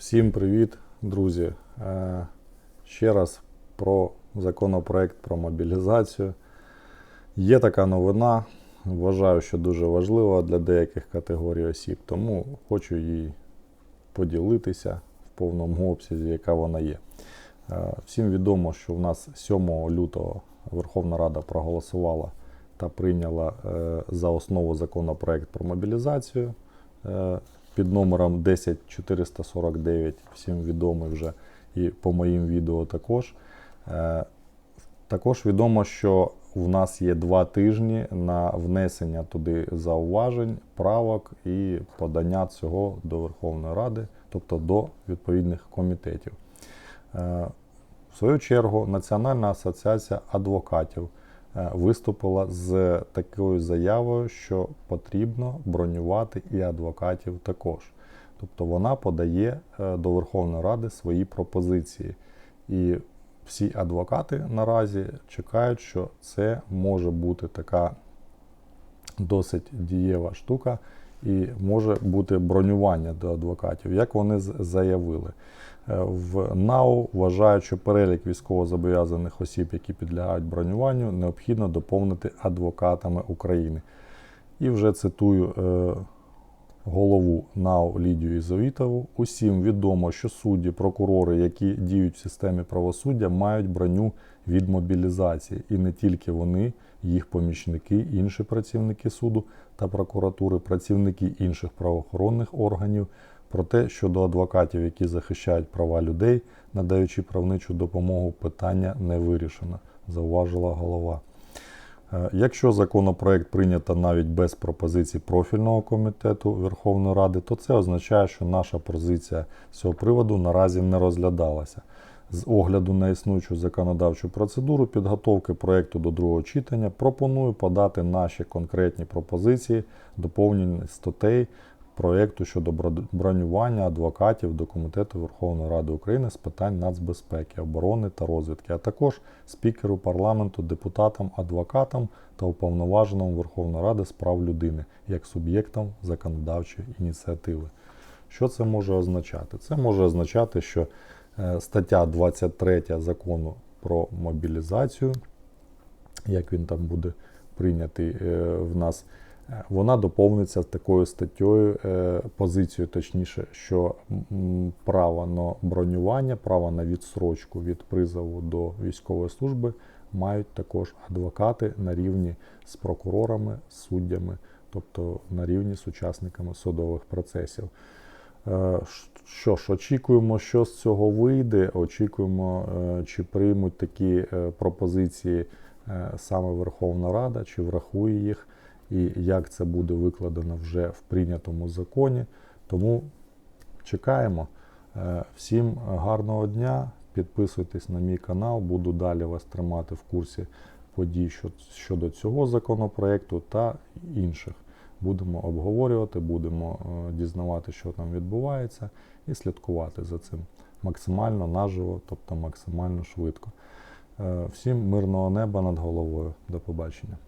Всім привіт, друзі. Е, Ще раз про законопроект про мобілізацію. Є така новина. Вважаю, що дуже важлива для деяких категорій осіб, тому хочу їй поділитися в повному обсязі, яка вона є. Е, Всім відомо, що в нас 7 лютого Верховна Рада проголосувала та прийняла е, за основу законопроект про мобілізацію під номером 10449, всім відомий вже і по моїм відео також. Е, Також відомо, що в нас є два тижні на внесення туди зауважень, правок і подання цього до Верховної Ради, тобто до відповідних комітетів. Е, В свою чергу Національна асоціація адвокатів виступила з такою заявою, що потрібно бронювати і адвокатів також. Тобто вона подає е, до Верховної Ради свої пропозиції. І всі адвокати наразі чекають, що це може бути така досить дієва штука, і може бути бронювання до адвокатів, як вони заявили. Е, В НАУ вважають, що перелік військовозобов'язаних осіб, які підлягають бронюванню, необхідно доповнити адвокатами України. І вже цитую е, голову НАУ Лідію Ізовітову. Усім відомо, що судді, прокурори, які діють в системі правосуддя, мають броню від мобілізації. І не тільки вони, їх помічники, інші працівники суду та прокуратури, працівники інших правоохоронних органів. Проте щодо адвокатів, які захищають права людей, надаючи правничу допомогу, питання не вирішено, зауважила голова. Е, Якщо законопроект прийнято навіть без пропозицій профільного комітету Верховної Ради, то це означає, що наша позиція з цього приводу наразі не розглядалася. З огляду на існуючу законодавчу процедуру підготовки проекту до другого читання пропоную подати наші конкретні пропозиції доповнення статей проекту щодо бронювання адвокатів до Комітету Верховної Ради України з питань нацбезпеки, оборони та розвідки, а також спікеру парламенту, депутатам, адвокатам та уповноваженому Верховної Ради з прав людини як суб'єктам законодавчої ініціативи. Що це може означати? Це може означати, що е, стаття 23 закону про мобілізацію, як він там буде прийнятий е, в нас, вона доповниться такою статтею, е, позицією, точніше, що право на бронювання, право на відсрочку від призову до військової служби мають також адвокати на рівні з прокурорами, суддями, тобто на рівні з учасниками судових процесів. Е, Що ж, очікуємо, що з цього вийде. Очікуємо, е, чи приймуть такі пропозиції саме Верховна Рада, чи врахує їх, і як це буде викладено вже в прийнятому законі. Тому чекаємо. Е, Всім гарного дня. Підписуйтесь на мій канал, буду далі вас тримати в курсі подій щодо цього законопроекту та інших. Будемо обговорювати, будемо е, дізнавати, що там відбувається, і слідкувати за цим максимально наживо, тобто максимально швидко. Е, Всім мирного неба над головою. До побачення.